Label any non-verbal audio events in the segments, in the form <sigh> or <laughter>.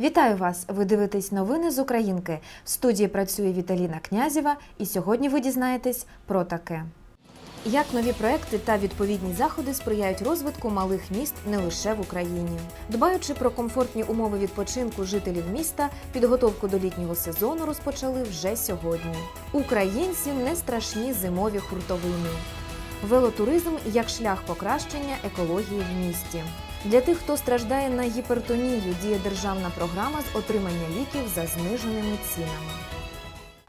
Вітаю вас! Ви дивитесь новини з Українки. В студії працює Віталіна Князєва, і сьогодні ви дізнаєтесь про таке. Як нові проекти та відповідні заходи сприяють розвитку малих міст не лише в Україні, дбаючи про комфортні умови відпочинку жителів міста, підготовку до літнього сезону розпочали вже сьогодні. Українці не страшні зимові хуртовини. Велотуризм як шлях покращення екології в місті. Для тих, хто страждає на гіпертонію, діє державна програма з отримання ліків за зниженими цінами.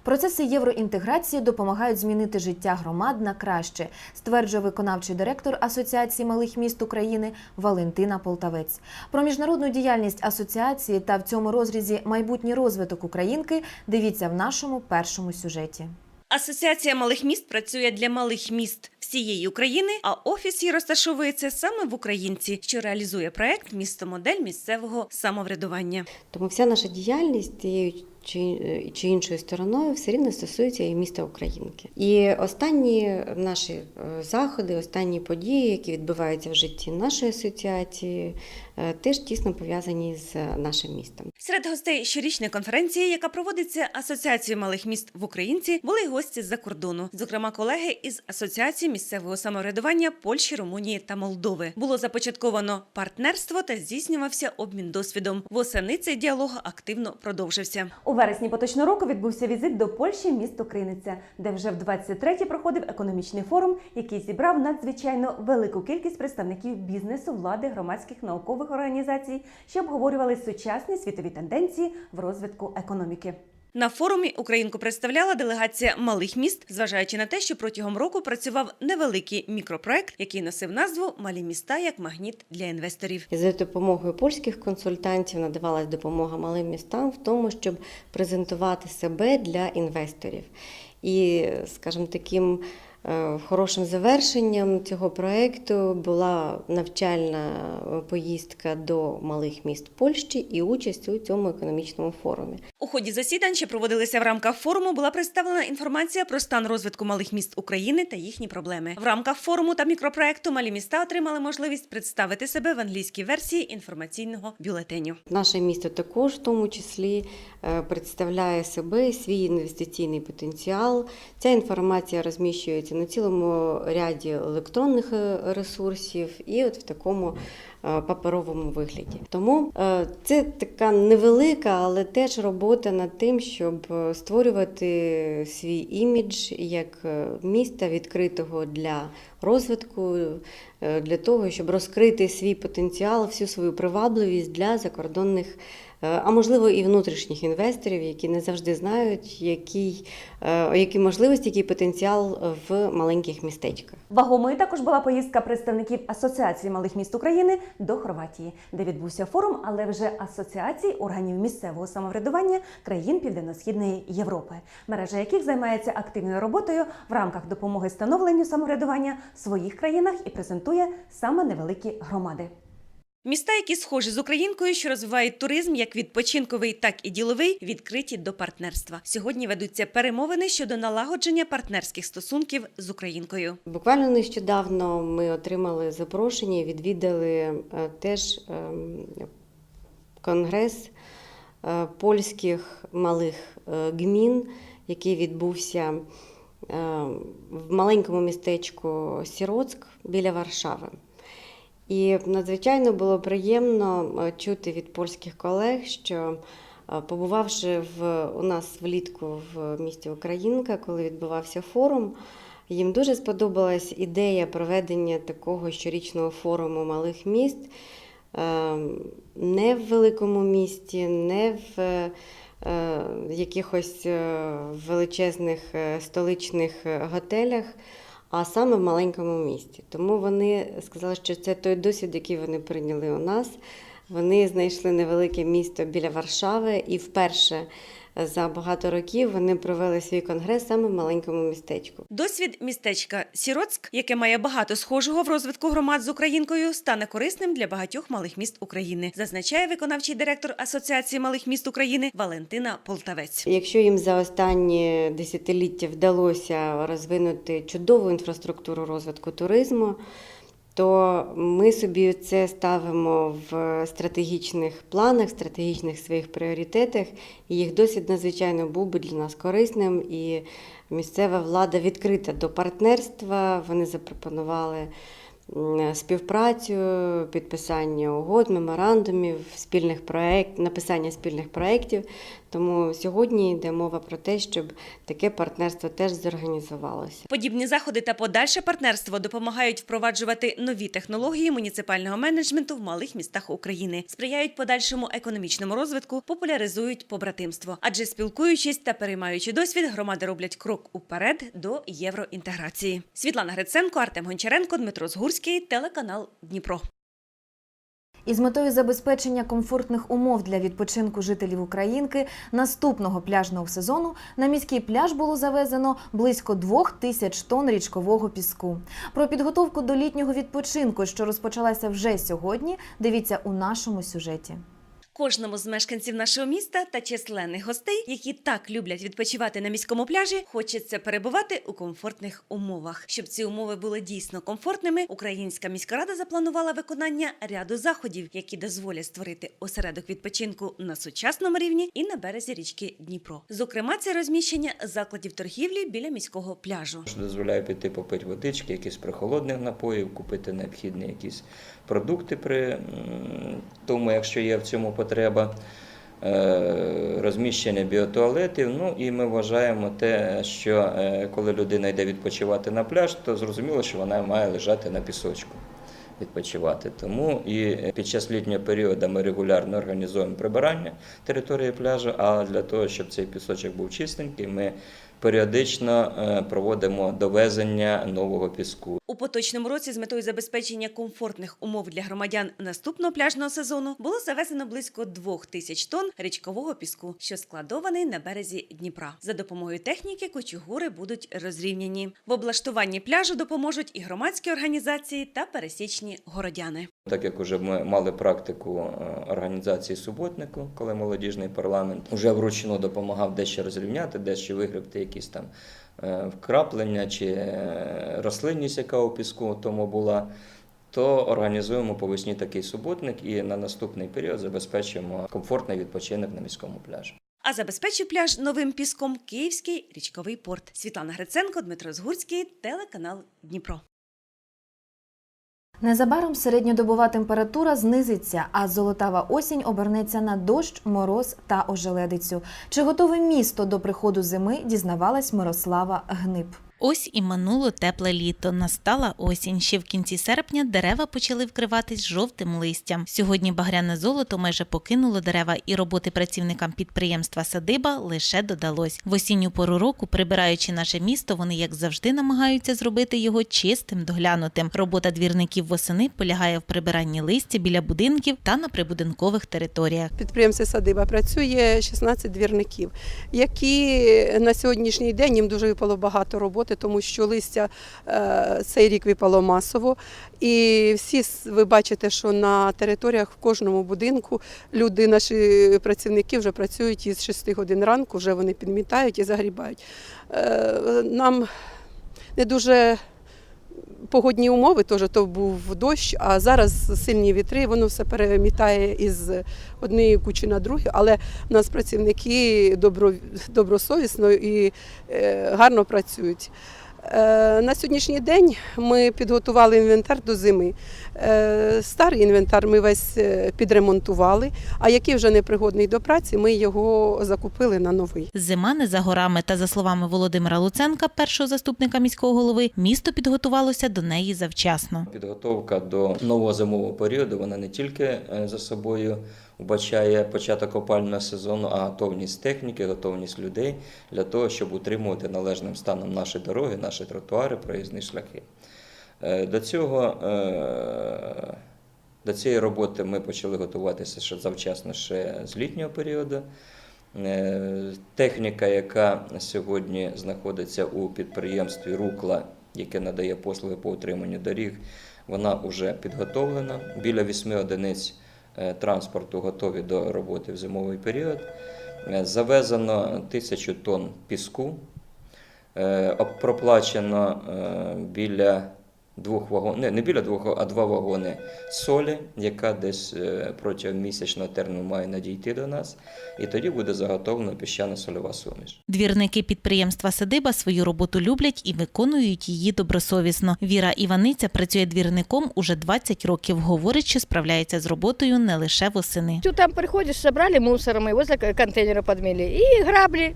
Процеси євроінтеграції допомагають змінити життя громад на краще, стверджує виконавчий директор Асоціації малих міст України Валентина Полтавець. Про міжнародну діяльність асоціації та в цьому розрізі майбутній розвиток Українки дивіться в нашому першому сюжеті. Асоціація малих міст працює для малих міст всієї України, а офіс її розташовується саме в Українці, що реалізує проект Містомодель місцевого самоврядування. Тому вся наша діяльність тією чи, чи іншою стороною все рівно стосується і міста Українки. І останні наші е, заходи, останні події, які відбуваються в житті нашої асоціації, теж тісно пов'язані з нашим містом. Серед гостей щорічної конференції, яка проводиться Асоціацією малих міст в Українці, були гості з-за кордону, зокрема колеги із Асоціації місцевого самоврядування Польщі, Румунії та Молдови. Було започатковано партнерство та здійснювався обмін досвідом. Восени цей діалог активно продовжився. У вересні поточного року відбувся візит до Польщі місто Криниця, де вже в 23-й проходив економічний форум, який зібрав надзвичайно велику кількість представників бізнесу, влади, громадських наукових організацій, що обговорювали сучасні світові тенденції в розвитку економіки. На форумі Українку представляла делегація малих міст, зважаючи на те, що протягом року працював невеликий мікропроект, який носив назву Малі міста як магніт для інвесторів. І за допомогою польських консультантів надавалась допомога малим містам в тому, щоб презентувати себе для інвесторів. І, скажімо, таким хорошим завершенням цього проекту була навчальна поїздка до малих міст Польщі і участь у цьому економічному форумі. У ході засідань, що проводилися в рамках форуму, була представлена інформація про стан розвитку малих міст України та їхні проблеми. В рамках форуму та мікропроекту малі міста отримали можливість представити себе в англійській версії інформаційного бюлетеню. Наше місто також в тому числі е, представляє себе свій інвестиційний потенціал. Ця інформація розміщується на цілому ряді електронних е, ресурсів і от в такому паперовому вигляді. Тому е, це така невелика, але теж робота над тим, щоб е, створювати свій імідж як е, міста відкритого для розвитку, е, для того, щоб розкрити свій потенціал, всю свою привабливість для закордонних. е, А можливо і внутрішніх інвесторів, які не завжди знають, е, які можливості, який потенціал в маленьких містечках. Вагомою також була поїздка представників Асоціації малих міст України до Хорватії, де відбувся форум, але вже асоціацій органів місцевого самоврядування країн Південно-Східної Європи, мережа яких займається активною роботою в рамках допомоги становленню самоврядування в своїх країнах і презентує саме невеликі громади. Міста, які схожі з Українкою, що розвивають туризм як відпочинковий, так і діловий, відкриті до партнерства. Сьогодні ведуться перемовини щодо налагодження партнерських стосунків з Українкою. Буквально нещодавно ми отримали запрошення відвідали е, теж ем, конгрес е, польських малих е, гмін, який відбувся е, в маленькому містечку Сіроцьк біля Варшави. І надзвичайно було приємно е, чути від польських колег, що е, побувавши в, у нас влітку в місті Українка, коли відбувався форум, їм дуже сподобалась ідея проведення такого щорічного форуму малих міст е, не в великому місті, не в якихось величезних столичних готелях, а саме в маленькому місті. Тому вони сказали, що це той досвід, який вони прийняли у нас. Вони знайшли невелике місто біля Варшави, і вперше за багато років вони провели свій конгрес саме в маленькому містечку. Досвід містечка Сіроцьк, яке має багато схожого в розвитку громад з Українкою, стане корисним для багатьох малих міст України, зазначає виконавчий директор Асоціації малих міст України Валентина Полтавець. Якщо їм за останні десятиліття вдалося розвинути чудову інфраструктуру розвитку туризму, то ми собі це ставимо в стратегічних планах, стратегічних своїх пріоритетах. І їх досвід надзвичайно був би для нас корисним. І місцева влада відкрита до партнерства. Вони запропонували співпрацю, підписання угод, меморандумів, спільних проект, написання спільних проєктів. Тому сьогодні йде мова про те, щоб таке партнерство теж зорганізувалося. Подібні заходи та подальше партнерство допомагають впроваджувати нові технології муніципального менеджменту в малих містах України, сприяють подальшому економічному розвитку, популяризують побратимство. Адже спілкуючись та переймаючи досвід, громади роблять крок уперед до євроінтеграції. Світлана Гриценко, Артем Гончаренко, Дмитро Згурський, телеканал Дніпро. Із метою забезпечення комфортних умов для відпочинку жителів Українки наступного пляжного сезону на міський пляж було завезено близько двох тисяч тонн річкового піску. Про підготовку до літнього відпочинку, що розпочалася вже сьогодні, дивіться у нашому сюжеті. Кожному з мешканців нашого міста та численних гостей, які так люблять відпочивати на міському пляжі, хочеться перебувати у комфортних умовах. Щоб ці умови були дійсно комфортними, Українська міська рада запланувала виконання ряду заходів, які дозволять створити осередок відпочинку на сучасному рівні і на березі річки Дніпро. Зокрема, це розміщення закладів торгівлі біля міського пляжу. Дозволяє піти попити водички, якісь прохолодних напоїв, купити необхідні якісь продукти при тому, якщо є в цьому потреба. Е, Розміщення біотуалетів. Ну і ми вважаємо те, що е, коли людина йде відпочивати на пляж, то зрозуміло, що вона має лежати на пісочку. Відпочивати тому і під час літнього періоду ми регулярно організуємо прибирання території пляжу. А для того, щоб цей пісочок був чистенький, ми періодично е, проводимо довезення нового піску. У поточному році з метою забезпечення комфортних умов для громадян наступного пляжного сезону було завезено близько двох тисяч тонн річкового піску, що складований на березі Дніпра. За допомогою техніки кочугури будуть розрівняні. В облаштуванні пляжу допоможуть і громадські організації та пересічні городяни. Так як вже ми мали практику е, організації суботнику, коли молодіжний парламент вже вручну допомагав дещо розрівняти, дещо вигребти якісь там е, вкраплення чи е, рослинність, яка у піску тому була. То організуємо по весні такий суботник і на наступний період забезпечуємо комфортний відпочинок на міському пляжі. А забезпечив пляж новим піском Київський річковий порт. Світлана Гриценко, Дмитро Згурський, телеканал Дніпро. Незабаром середньодобова температура знизиться, а золотава осінь обернеться на дощ, мороз та ожеледицю. Чи готове місто до приходу зими, дізнавалась Мирослава Гнип. Ось і минуло тепле літо. Настала осінь. Ще в кінці серпня дерева почали вкриватись жовтим листям. Сьогодні багряне золото майже покинуло дерева, і роботи працівникам підприємства Садиба лише додалось. В осінню пору року, прибираючи наше місто, вони як завжди намагаються зробити його чистим, доглянутим. Робота двірників восени полягає в прибиранні листя біля будинків та на прибудинкових територіях. підприємстві Садиба працює 16 двірників, які на сьогоднішній день їм дуже випало багато роботи, тому що листя е, цей рік випало масово. І всі ви бачите, що на територіях в кожному будинку люди, наші працівники вже працюють із 6 годин ранку, вже вони підмітають і загрібають. Е, Нам не дуже погодні умови, теж то був дощ, а зараз сильні вітри, воно все перемітає із однієї кучі на другу, але у нас працівники добро, добросовісно і е, гарно працюють. Е, На сьогоднішній день ми підготували інвентар до зими. Е, Старий інвентар ми весь е, підремонтували, а який вже непригодний до праці, ми його закупили на новий. Зима не за горами, та за словами Володимира Луценка, першого заступника міського голови, місто підготувалося до неї завчасно. Підготовка до нового зимового періоду вона не тільки за собою вбачає початок опального сезону, а готовність техніки, готовність людей для того, щоб утримувати належним станом наші дороги, наші тротуари, проїзні шляхи. Е, До цього е, До цієї роботи ми почали готуватися ще завчасно ще з літнього періоду. Е, Техніка, яка сьогодні знаходиться у підприємстві Рукла, яке надає послуги по утриманню доріг, вона вже підготовлена. Біля вісьми одиниць транспорту готові до роботи в зимовий період. Е, Завезено тисячу тонн піску, Е, проплачено е, біля двох вагонів, не, не біля двох, а два вагони солі, яка десь е, протягом місячного терміну має надійти до нас, і тоді буде заготовлена піщано-сольова суміш. Двірники підприємства Садиба свою роботу люблять і виконують її добросовісно. Віра Іваниця працює двірником уже 20 років. Говорить, що справляється з роботою не лише восени. Ты там приходишь, собрали мусор, мы возле контейнера подмели, и грабли,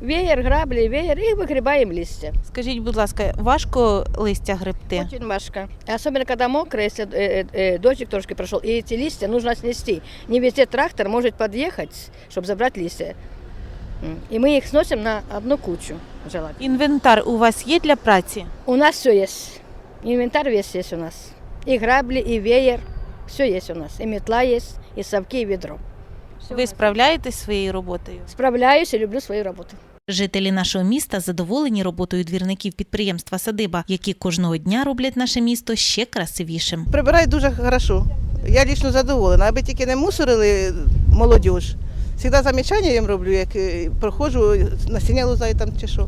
веер, грабли, веер, и выгребаем листья. Скажіть, будь ласка, важко листя гребти? Очень важко. Особенно, когда мокро, если э, э, э, дождик трошки прошел, и эти листья нужно снести. Не везде трактор может подъехать, чтобы забрать листья. М. И мы их сносим на одну кучу желательно. Інвентар у вас є для праці? У нас все есть. Инвентарь весь есть у нас. И грабли, и веер. Все есть у нас. И метла есть, и совки, и ведро. Всё у Ви нас. справляєтесь своєю роботою? Справляюсь и люблю свою работу. Жителі нашого міста задоволені роботою двірників підприємства Садиба, які кожного дня роблять наше місто ще красивішим. Прибирають дуже хорошо. Я лічно задоволена, аби тільки не мусорили молодіж. Всегда замічання їм роблю, як е, проходжу, насіння лузаю там чи що.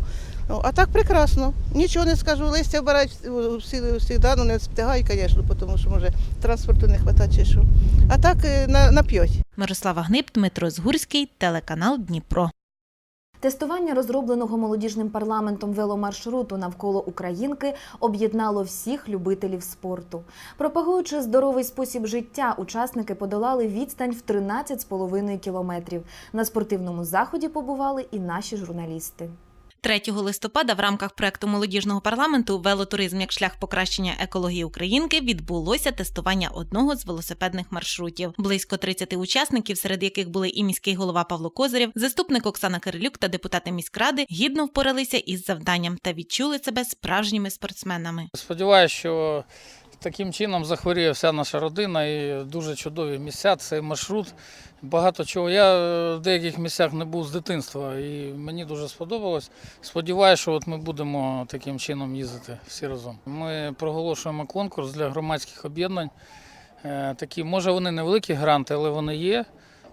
Ну, а так прекрасно. Нічого не скажу. Листя вбирають всі, всегда, ну не встигають, звісно, тому що може транспорту не вистачає чи що. А так е, на, на п'ять. Мирослава Гнип, Дмитро Згурський, телеканал Дніпро. Тестування розробленого молодіжним парламентом веломаршруту навколо Українки об'єднало всіх любителів спорту. Пропагуючи здоровий спосіб життя, учасники подолали відстань в 13,5 кілометрів. На спортивному заході побували і наші журналісти. 3 листопада в рамках проекту молодіжного парламенту Велотуризм як шлях покращення екології Українки відбулося тестування одного з велосипедних маршрутів. Близько 30 учасників, серед яких були і міський голова Павло Козирєв, заступник Оксана Кирилюк та депутати міськради, гідно впоралися із завданням та відчули себе справжніми спортсменами. Сподіваюся, що таким чином захворіє вся наша родина і дуже чудові місця. Цей маршрут. Багато чого. Я е, в деяких місцях не був з дитинства і мені дуже сподобалось. Сподіваюся, що от ми будемо таким чином їздити всі разом. Ми проголошуємо конкурс для громадських об'єднань. Е, Такі, може, вони невеликі гранти, але вони є.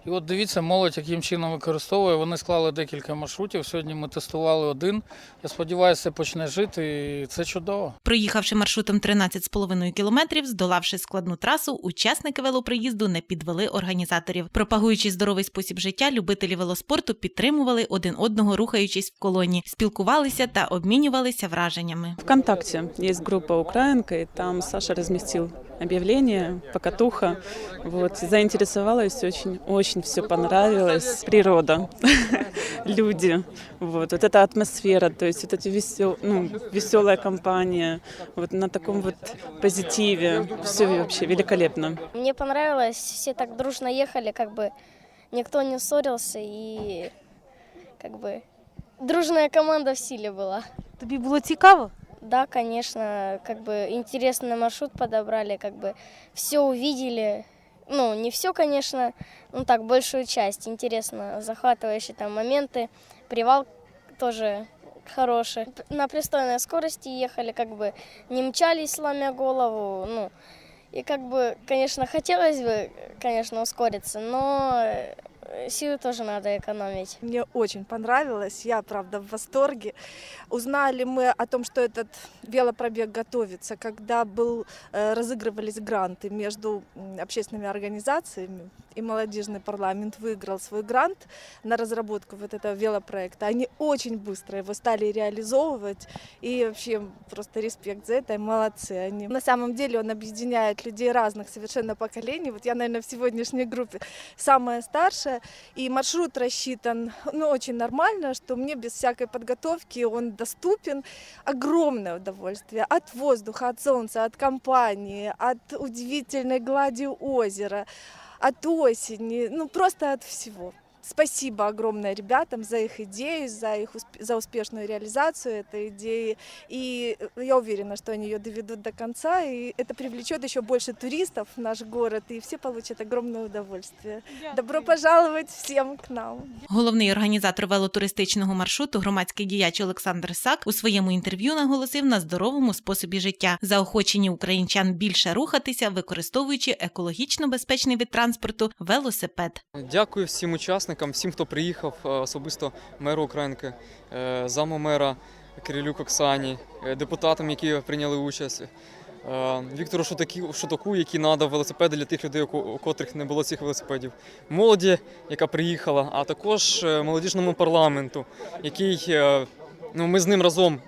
І от дивіться, молодь яким чином використовує. Вони склали декілька маршрутів. Сьогодні ми тестували один. Я сподіваюся, почне жити, і це чудово. Проїхавши маршрутом 13,5 кілометрів, здолавши складну трасу, учасники велоприїзду не підвели організаторів. Пропагуючи здоровий спосіб життя, любителі велоспорту підтримували один одного, рухаючись в колоні, спілкувалися та обмінювалися враженнями. ВКонтакте есть группа «Украинка», и там Саша разместил объявление «Покатуха». Вот, заинтересовалась очень, очень все понравилось. Природа, <laughs> люди, вот, вот эта атмосфера, то есть вот эти весел, ну, веселая компания, вот на таком вот позитиве, все вообще великолепно. Мне понравилось, все так дружно ехали, как бы никто не ссорился и как бы дружная команда в силе была. Тобі було цікаво? Да, конечно, как бы интересный маршрут подобрали, как бы все увидели. Ну, не все, конечно, ну так, большую часть. Интересно, захватывающие там моменты. Привал тоже хороший. На пристойной скорости ехали, как бы не мчались, сломя голову. Ну, и как бы, конечно, хотелось бы, конечно, ускориться, но э, силы тоже надо экономить. Мне очень понравилось, я, правда, в восторге. Узнали мы о том, что этот велопробег готовится, когда был, э, разыгрывались гранты между общественными организациями, и молодежный парламент выиграл свой грант на разработку вот этого велопроекта. Они очень быстро его стали реализовывать, и вообще просто респект за это, молодцы они. На самом деле он объединяет людей разных совершенно поколений. Вот я, наверное, в сегодняшней группе самая старшая, и маршрут рассчитан ну, очень нормально, что мне без всякой подготовки он доступен. Огромное удовольствие от воздуха, от солнца, от компании, от удивительной глади озера, от осени, ну просто от всего. спасибо огромное ребятам за их идею, за их усп- за успешную реализацию этой идеи. И э, я уверена, что они ее доведут до конца, и это привлечет еще больше туристов в наш город, и все получат огромное удовольствие. Добро пожаловать всем к нам! Головний організатор велотуристичного маршруту, громадський діяч Олександр Сак, у своєму інтерв'ю наголосив на здоровому способі життя, заохоченні українчан більше рухатися, використовуючи екологічно безпечний вид транспорту велосипед. Дякую всім учасникам, всім, хто приїхав, е, особисто меру Українки, е, заму мера Кирилюк Оксані, е, депутатам, які прийняли участь. Віктору Шутаку, який надав велосипеди для тих людей, у котрих не було цих велосипедів, молоді, яка приїхала, а також молодіжному парламенту, який ну, ми з ним разом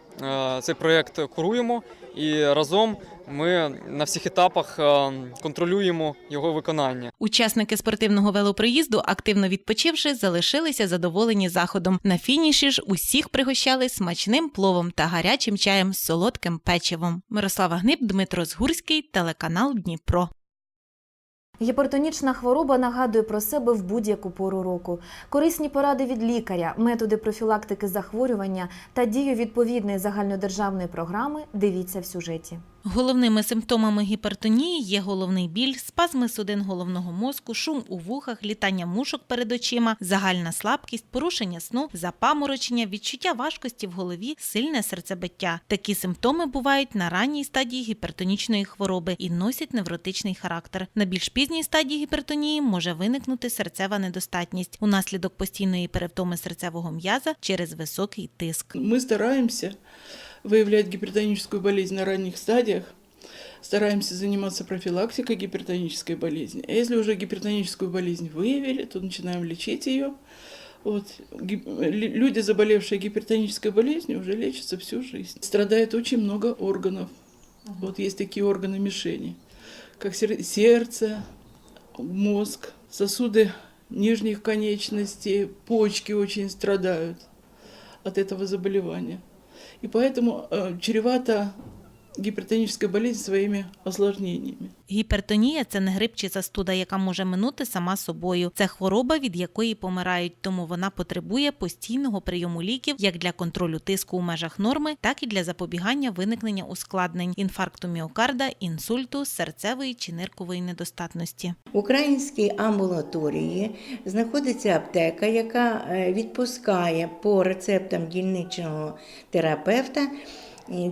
цей проєкт куруємо і разом ми на всіх етапах е, контролюємо його виконання. Учасники спортивного велопроїзду, активно відпочивши, залишилися задоволені заходом. На фініші ж усіх пригощали смачним пловом та гарячим чаєм з солодким печивом. Мирослава Гниб, Дмитро Згурський, телеканал Дніпро. Гіпертонічна хвороба нагадує про себе в будь-яку пору року. Корисні поради від лікаря, методи профілактики захворювання та дію відповідної загальнодержавної програми дивіться в сюжеті. Головними симптомами гіпертонії є головний біль, спазми судин головного мозку, шум у вухах, літання мушок перед очима, загальна слабкість, порушення сну, запаморочення, відчуття важкості в голові, сильне серцебиття. Такі симптоми бувають на ранній стадії гіпертонічної хвороби і носять невротичний характер. На більш пізній стадії гіпертонії може виникнути серцева недостатність унаслідок постійної перевтоми серцевого м'яза через високий тиск. Мы стараемся выявлять гипертоническую болезнь на ранних стадиях, стараемся заниматься профилактикой гипертонической болезни. А если уже гипертоническую болезнь выявили, то начинаем лечить ее. Вот. Гип- Люди, заболевшие гипертонической болезнью, уже лечатся всю жизнь. Страдает очень много органов. Вот есть такие органы мишени, как сер- сердце, мозг, сосуды нижних конечностей, почки очень страдают от этого заболевания. И поэтому э, гипертоническая болезнь своими осложнениями. Гіпертонія це не грип чи застуда, яка може минути сама собою. Це хвороба, від якої помирають, тому вона потребує постійного прийому ліків як для контролю тиску у межах норми, так і для запобігання виникнення ускладнень інфаркту міокарда, інсульту, серцевої чи ниркової недостатності. В українській амбулаторії знаходиться аптека, яка е, відпускає по рецептам дільничного терапевта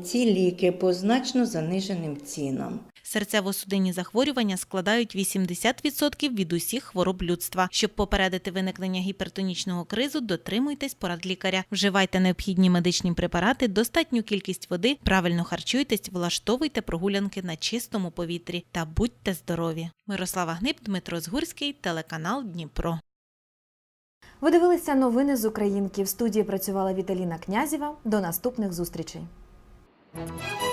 ці ліки по значно заниженим цінам. Серцево-судинні захворювання складають 80% від усіх хвороб людства. Щоб попередити виникнення гіпертонічного кризу, дотримуйтесь порад лікаря. Вживайте необхідні медичні препарати, достатню кількість води, правильно харчуйтесь, влаштовуйте прогулянки на чистому повітрі та будьте здорові. Мирослава Гниб, Дмитро Згурський, телеканал Дніпро. Ви дивилися новини з Українки. В студії працювала Віталіна Князєва. До наступних зустрічей. Música